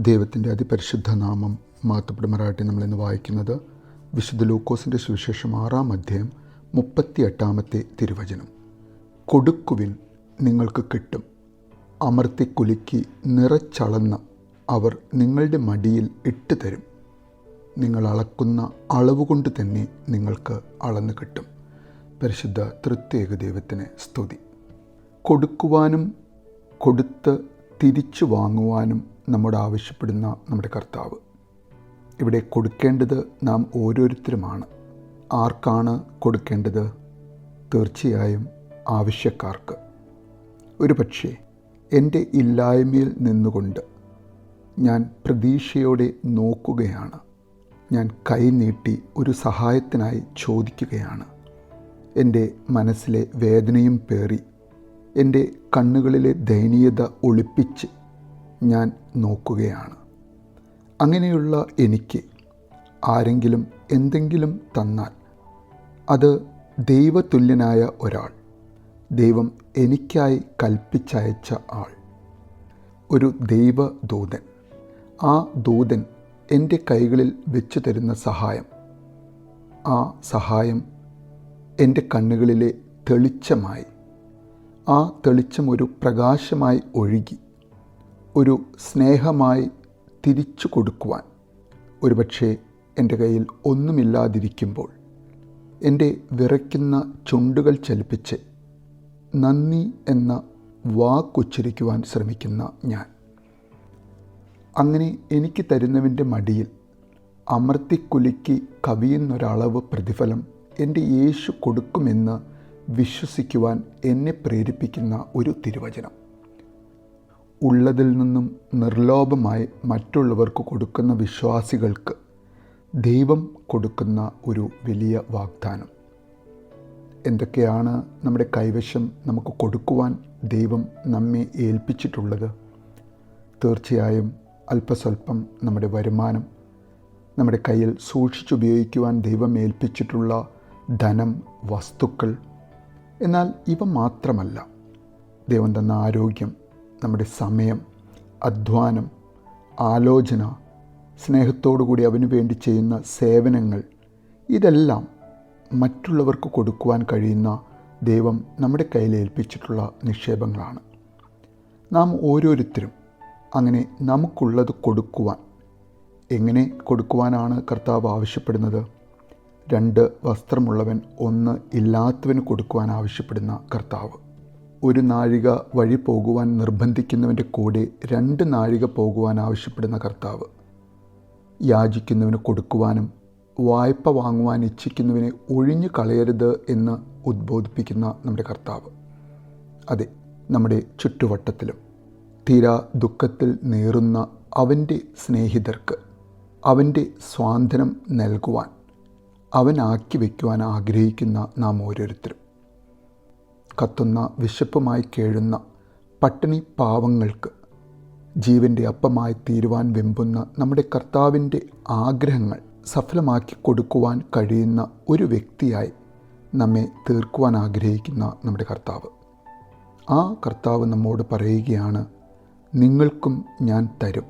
ദൈവത്തിന്റെ അതിപരിശുദ്ധ നാമം മാത്തപ്പെടുമറാട്ടി നമ്മളിന്ന് വായിക്കുന്നത് വിശുദ്ധ ലൂക്കോസിന്റെ സുവിശേഷം ആറാം അധ്യായം മുപ്പത്തി എട്ടാമത്തെ തിരുവചനം. കൊടുക്കുവിൻ നിങ്ങൾക്ക് കിട്ടും. അമർത്തി കുലുക്കി നിറച്ചളന്ന് അവർ നിങ്ങളുടെ മടിയിൽ ഇട്ട് തരും. നിങ്ങൾ അളക്കുന്ന അളവ് കൊണ്ട് തന്നെ നിങ്ങൾക്ക് അളന്ന് കിട്ടും. പരിശുദ്ധ തൃത്യേക ദൈവത്തിന് സ്തുതി. കൊടുക്കുവാനും കൊടുത്ത് തിരിച്ചു വാങ്ങുവാനും നമ്മോട് ആവശ്യപ്പെടുന്ന നമ്മുടെ കർത്താവ്. ഇവിടെ കൊടുക്കേണ്ടത് നാം ഓരോരുത്തരുമാണ്. ആർക്കാണ് കൊടുക്കേണ്ടത്? തീർച്ചയായും ആവശ്യക്കാർക്ക്. ഒരു പക്ഷേ എന്റെ ഇല്ലായ്മയിൽ നിന്നുകൊണ്ട് ഞാൻ പ്രതീക്ഷയോടെ നോക്കുകയാണ്. ഞാൻ കൈനീട്ടി ഒരു സഹായത്തിനായി ചോദിക്കുകയാണ്. എന്റെ മനസ്സിലെ വേദനയും പേറി. എന്റെ കണ്ണുകളിലെ ദയനീയത ഒളിപ്പിച്ച് ഞാൻ നോക്കുകയാണ്. അങ്ങനെയുള്ള എനിക്ക് ആരെങ്കിലും എന്തെങ്കിലും തന്നാൽ അത് ദൈവതുല്യനായ ഒരാൾ ദൈവം എനിക്കായി കൽപ്പിച്ചയച്ച ആൾ ഒരു ദൈവദൂതൻ. ആ ദൂതൻ എന്റെ കൈകളിൽ വെച്ചു തരുന്ന സഹായം ആ സഹായം എന്റെ കണ്ണുകളിലെ തെളിച്ചമായി ആ തെളിച്ചം ഒരു പ്രകാശമായി ഒഴുകി. ഒരു സ്നേഹമായി തിരിച്ചു കൊടുക്കുവാൻ ഒരുപക്ഷെ എന്റെ കയ്യിൽ ഒന്നുമില്ലാതിരിക്കുമ്പോൾ എന്റെ വിറയ്ക്കുന്ന ചുണ്ടുകൾ ചലിപ്പിച്ച് നന്ദി എന്ന വാക്കുച്ചരിക്കുവാൻ ശ്രമിക്കുന്ന ഞാൻ. അങ്ങനെ എനിക്ക് തരുന്നവന്റെ മടിയിൽ അമർത്തിക്കുലുക്കി കവിയുന്നൊരളവ് പ്രതിഫലം എന്റെ യേശു കൊടുക്കുമെന്ന് വിശ്വസിക്കുവാൻ എന്നെ പ്രേരിപ്പിക്കുന്ന ഒരു തിരുവചനം. ഉള്ളതിൽ നിന്നും നിർലോഭമായി മറ്റുള്ളവർക്ക് കൊടുക്കുന്ന വിശ്വാസികൾക്ക് ദൈവം കൊടുക്കുന്ന ഒരു വലിയ വാഗ്ദാനം. എന്തൊക്കെയാണ് നമ്മുടെ കൈവശം നമുക്ക് കൊടുക്കുവാൻ ദൈവം നമ്മെ ഏൽപ്പിച്ചിട്ടുള്ളത്? തീർച്ചയായും അല്പസ്വല്പം നമ്മുടെ വരുമാനം നമ്മുടെ കയ്യിൽ സൂക്ഷിച്ചുപയോഗിക്കുവാൻ ദൈവം ഏൽപ്പിച്ചിട്ടുള്ള ധനം വസ്തുക്കൾ. എന്നാൽ ഇവ മാത്രമല്ല ദൈവം തന്ന ആരോഗ്യം നമ്മുടെ സമയം അധ്വാനം ആലോചന സ്നേഹത്തോടു കൂടി അവന് വേണ്ടി ചെയ്യുന്ന സേവനങ്ങൾ ഇതെല്ലാം മറ്റുള്ളവർക്ക് കൊടുക്കുവാൻ കഴിയുന്ന ദൈവം നമ്മുടെ കയ്യിൽ ഏൽപ്പിച്ചിട്ടുള്ള നിക്ഷേപങ്ങളാണ്. നാം ഓരോരുത്തരും അങ്ങനെ നമുക്കുള്ളത് കൊടുക്കുവാൻ. എങ്ങനെ കൊടുക്കുവാനാണ് കർത്താവ് ആവശ്യപ്പെടുന്നത്? രണ്ട് വസ്ത്രമുള്ളവൻ ഒന്ന് ഇല്ലാത്തവന് കൊടുക്കുവാൻ ആവശ്യപ്പെടുന്ന കർത്താവ്. ഒരു നാഴിക വഴി പോകുവാൻ നിർബന്ധിക്കുന്നവന്റെ കൂടെ രണ്ട് നാഴിക പോകുവാൻ ആവശ്യപ്പെടുന്ന കർത്താവ്. യാചിക്കുന്നവന് കൊടുക്കുവാനും വായ്പ വാങ്ങുവാൻ ഇച്ഛിക്കുന്നവനെ ഒഴിഞ്ഞു കളയരുത് എന്ന് ഉദ്ബോധിപ്പിക്കുന്ന നമ്മുടെ കർത്താവ്. അതെ നമ്മുടെ ചുറ്റുവട്ടത്തിലും തീരാ ദുഃഖത്തിൽ നേറുന്ന അവന്റെ സ്നേഹിതർക്ക് അവന്റെ സ്വാതന്ത്ര്യം നൽകുവാൻ അവനാക്കി വയ്ക്കുവാൻ ആഗ്രഹിക്കുന്ന നാം ഓരോരുത്തരും. കത്തുന്ന വിശപ്പുമായി കേഴുന്ന പട്ടിണി പാവങ്ങൾക്ക് ജീവന്റെ അപ്പമായി തീരുവാൻ വെമ്പുന്ന നമ്മുടെ കർത്താവിന്റെ ആഗ്രഹങ്ങൾ സഫലമാക്കി കൊടുക്കുവാൻ കഴിയുന്ന ഒരു വ്യക്തിയായി നമ്മെ തീർക്കുവാൻ ആഗ്രഹിക്കുന്ന നമ്മുടെ കർത്താവ്. ആ കർത്താവ് നമ്മോട് പറയുകയാണ് നിങ്ങൾക്കും ഞാൻ തരും.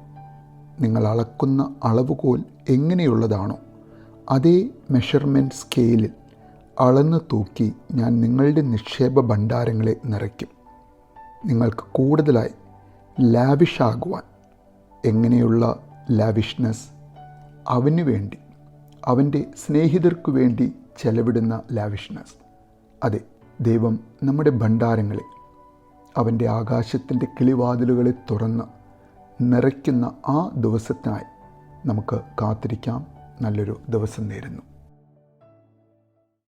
നിങ്ങൾ അളക്കുന്ന അളവുകോൽ എങ്ങനെയുള്ളതാണോ അതേ മെഷർമെന്റ് സ്കെയിലിൽ അളന്ന് തൂക്കി ഞാൻ നിങ്ങളുടെ നിക്ഷേപ ഭണ്ഡാരങ്ങളെ നിറയ്ക്കും. നിങ്ങൾക്ക് കൂടുതലായി ലാവിഷാകുവാൻ. എങ്ങനെയുള്ള ലാവിഷ്നെസ്? അവന് വേണ്ടി അവന്റെ സ്നേഹിതർക്കു വേണ്ടി ചെലവിടുന്ന ലാവിഷ്നെസ്. അതെ ദൈവം നമ്മുടെ ഭണ്ഡാരങ്ങളെ അവന്റെ ആകാശത്തിന്റെ കിളിവാതിലുകളെ തുറന്ന് നിറയ്ക്കുന്ന ആ ദിവസത്തിനായി നമുക്ക് കാത്തിരിക്കാം. നല്ലൊരു ദിവസം നേരുന്നു.